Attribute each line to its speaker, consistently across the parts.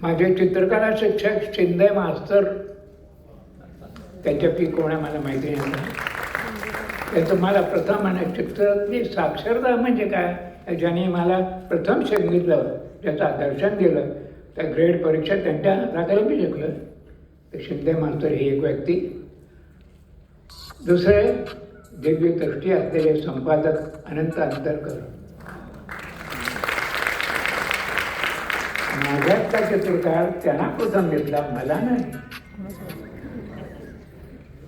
Speaker 1: माझे चित्रकला शिक्षक शिंदे मास्तर. त्याच्यापैकी कोण मला माहिती नाही. त्याचं मला प्रथम आणि चित्रातली साक्षरता म्हणजे काय? ज्याने मला प्रथम सांगितलं ज्याचं दर्शन दिलं त्या ग्रेड परीक्षा त्यांच्या हाताखाली मी शिकलं तर शिंदे मास्तर ही एक व्यक्ती. दुसरे दिव्य दृष्टी असलेले संपादक अनंत अंतरकर. माझ्यातला चित्रकार त्यांना प्रथम दिसला मला नाही.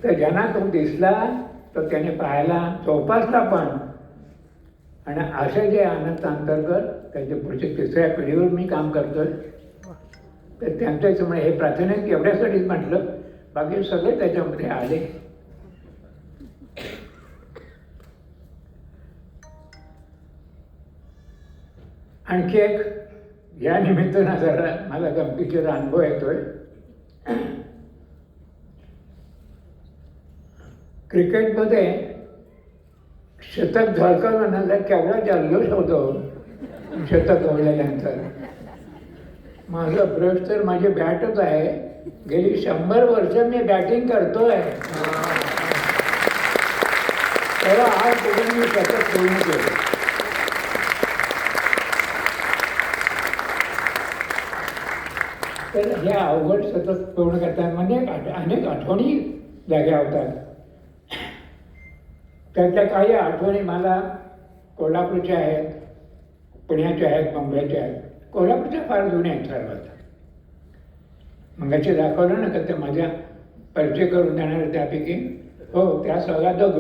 Speaker 1: तर ज्यांना तो दिसला तर त्याने पाहायला चौपासला पण. आणि असे जे आनंद अंतर्गत त्यांच्या पुढच्या तिसऱ्या पिढीवर मी काम करतोय तर त्यांच्यामुळे हे प्राथमिक एवढ्यासाठीच म्हटलं बाकी सगळे त्याच्यामध्ये आले. आणखी एक या निमित्तानं जरा मला गमतीशीर अनुभव येतोय. क्रिकेटमध्ये शतक झळकवलं तर केवढा जल्लोष होतो शतक होण्यानंतर माझा ब्रश तर माझी बॅटच आहे. गेली शंभर वर्ष मी बॅटिंग करतोय. तर आज कुठे मी शतक पूर्ण केलं तर हे अवघड सतत पूर्ण करताना म्हणजे आठ अनेक आठवणी जाग्या होतात. त्यातल्या काही आठवणी मला कोल्हापूरच्या आहेत पुण्याच्या आहेत मुंबईच्या आहेत. कोल्हापूरच्या फार जुन्या आहेत सर्वात मगाशी दाखवलं ना का ते माझ्या परिचय करून देणार त्यापैकी. हो त्या सगळ्यात